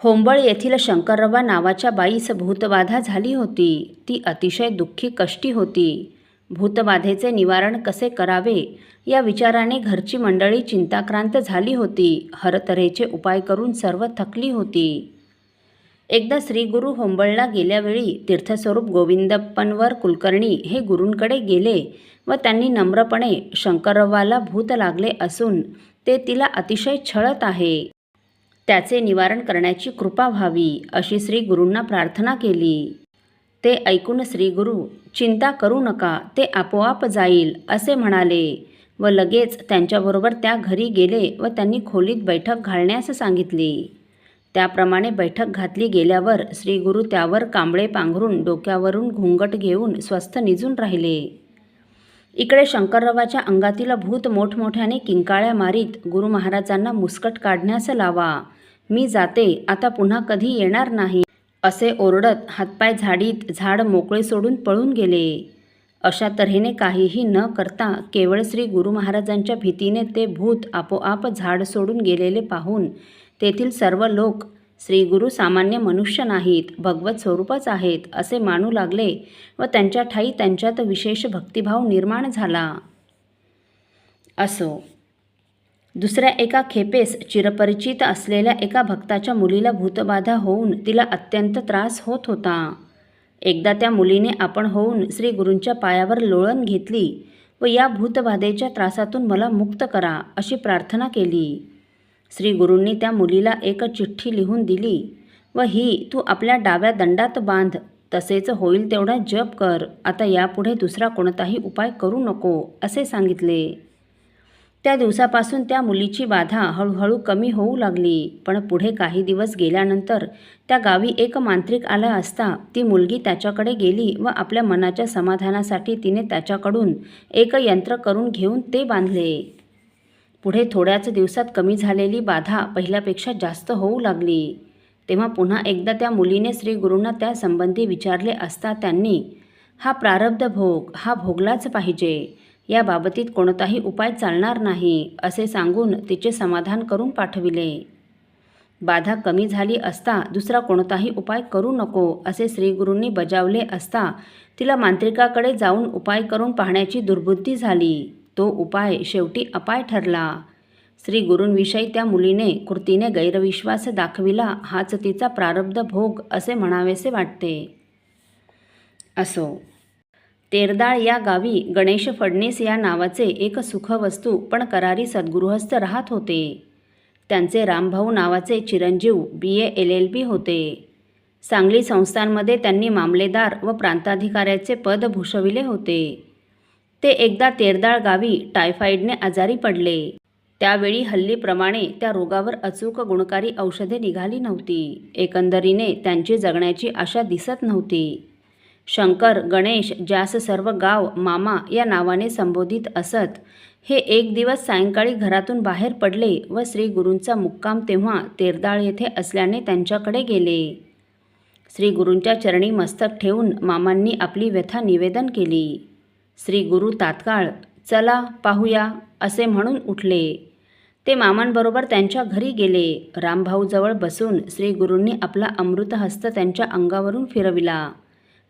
होंबळ येथील शंकररवा नावाच्या बाईस भूतबाधा झाली होती. ती अतिशय दुःखी कष्टी होती. भूतबाधेचे निवारण कसे करावे? या विचाराने घरची मंडळी चिंताक्रांत झाली होती. हरतऱ्हेचे उपाय करून सर्व थकली होती. एकदा श्रीगुरु होंबळला गेल्यावेळी तीर्थस्वरूप गोविंदप्पनवर कुलकर्णी हे गुरूंकडे गेले व त्यांनी नम्रपणे शंकररवाला भूत लागले असून ते तिला अतिशय छळत आहे. त्याचे निवारण करण्याची कृपा व्हावी अशी श्री गुरूंना प्रार्थना केली. ते ऐकून श्रीगुरू चिंता करू नका ते आपोआप जाईल असे म्हणाले. व लगेच त्यांच्याबरोबर त्या घरी गेले व त्यांनी खोलीत बैठक घालण्यास सांगितली. त्याप्रमाणे बैठक घातली गेल्यावर श्रीगुरू त्यावर कांबळे पांघरून डोक्यावरून घुंगट घेऊन स्वस्थ निजून राहिले. इकडे शंकररावाच्या अंगातील भूत मोठमोठ्याने किंकाळ्या मारीत गुरु महाराजांना मुस्कट काढण्यास लावा. मी जाते आता पुन्हा कधी येणार नाही. असे ओरडत हातपाय झाडीत झाड मोकळे सोडून पळून गेले. अशा तऱ्हेने काहीही न करता केवळ श्री गुरु महाराजांच्या भीतीने ते भूत आपोआप झाड सोडून गेलेले पाहून तेथील सर्व लोक श्री गुरु सामान्य मनुष्य नाहीत भगवत स्वरूपच आहेत असे मानू लागले व त्यांच्या ठाई त्यांच्यात विशेष भक्तिभाव निर्माण झाला. असो दुसऱ्या एका खेपेस चिरपरिचित असलेल्या एका भक्ताच्या मुलीला भूतबाधा होऊन तिला अत्यंत त्रास होत होता. एकदा त्या मुलीने आपण होऊन श्री गुरूंच्या पायावर लोळण घेतली व या भूतबाधेच्या त्रासातून मला मुक्त करा अशी प्रार्थना केली. श्री गुरूंनी त्या मुलीला एक चिठ्ठी लिहून दिली. व ही तू आपल्या डाव्या दंडात बांध. तसेच होईल तेवढा जप कर. आता यापुढे दुसरा कोणताही उपाय करू नको असे सांगितले. त्या दिवसापासून त्या मुलीची बाधा हळूहळू कमी होऊ लागली. पण पुढे काही दिवस गेल्यानंतर त्या गावी एक मांत्रिक आला असता ती मुलगी त्याच्याकडे गेली व आपल्या मनाच्या समाधानासाठी तिने त्याच्याकडून एक यंत्र करून घेऊन ते बांधले. पुढे थोड्याच दिवसात कमी झालेली बाधा पहिल्यापेक्षा जास्त होऊ लागली. तेव्हा पुन्हा एकदा त्या मुलीने श्रीगुरूंना त्यासंबंधी विचारले असता त्यांनी हा प्रारब्ध भोग हा भोगलाच पाहिजे. या बाबतीत कोणताही उपाय चालणार नाही असे सांगून तिचे समाधान करून पाठविले. बाधा कमी झाली असता दुसरा कोणताही उपाय करू नको असे श्रीगुरूंनी बजावले असता तिला मांत्रिकाकडे जाऊन उपाय करून पाहण्याची दुर्बुद्धी झाली. तो उपाय शेवटी अपाय ठरला. श्री गुरूंविषयी त्या मुलीने कृतीने गैरविश्वास दाखविला हाच तिचा प्रारब्ध भोग असे म्हणावेसे वाटते. असो. तेरदाळ या गावी गणेश फडणीस या नावाचे एक सुखवस्तू पण करारी सद्गृहस्थ राहत होते. त्यांचे रामभाऊ नावाचे चिरंजीव बी. ए. एल. एल. बी. होते. सांगली संस्थांमध्ये त्यांनी मामलेदार व प्रांताधिकाऱ्याचे पद भूषविले होते. ते एकदा तेरदाळ गावी टायफॉईडने आजारी पडले. त्यावेळी हल्लीप्रमाणे त्या रोगावर अचूक गुणकारी औषधे निघाली नव्हती. एकंदरीने त्यांची जगण्याची आशा दिसत नव्हती. शंकर गणेश ज्यास सर्व गाव मामा या नावाने संबोधित असत हे एक दिवस सायंकाळी घरातून बाहेर पडले व श्री गुरूंचा मुक्काम तेव्हा तेरदाळ येथे असल्याने त्यांच्याकडे गेले. श्री गुरूंच्या चरणी मस्तक ठेवून मामांनी आपली व्यथा निवेदन केली. श्री गुरु तात्काळ चला पाहूया असे म्हणून उठले. ते मामांबरोबर त्यांच्या घरी गेले. रामभाऊजवळ बसून श्री गुरूंनी आपला अमृतहस्त त्यांच्या अंगावरून फिरविला.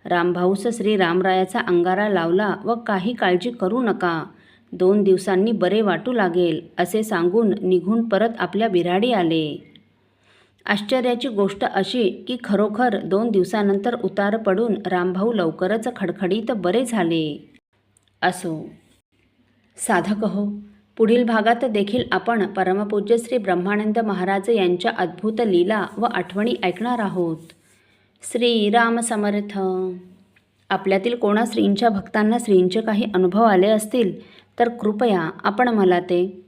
रामभाऊस श्री रामरायाचा अंगारा लावला व काही काळजी करू नका. दोन दिवसांनी बरे वाटू लागेल असे सांगून निघून परत आपल्या बिराडी आले. आश्चर्याची गोष्ट अशी की खरोखर दोन दिवसानंतर उतार पडून रामभाऊ लवकरच खडखडीत बरे झाले. असो. साधक हो पुढील भागात देखील आपण परमपूज्य श्री ब्रह्मानंद महाराज यांच्या अद्भुत लीला व आठवणी ऐकणार आहोत. श्रीराम समर्थ. आपल्यातील कोणा श्रींच्या भक्तांना श्रींचे काही अनुभव आले असतील तर कृपया आपण मला ते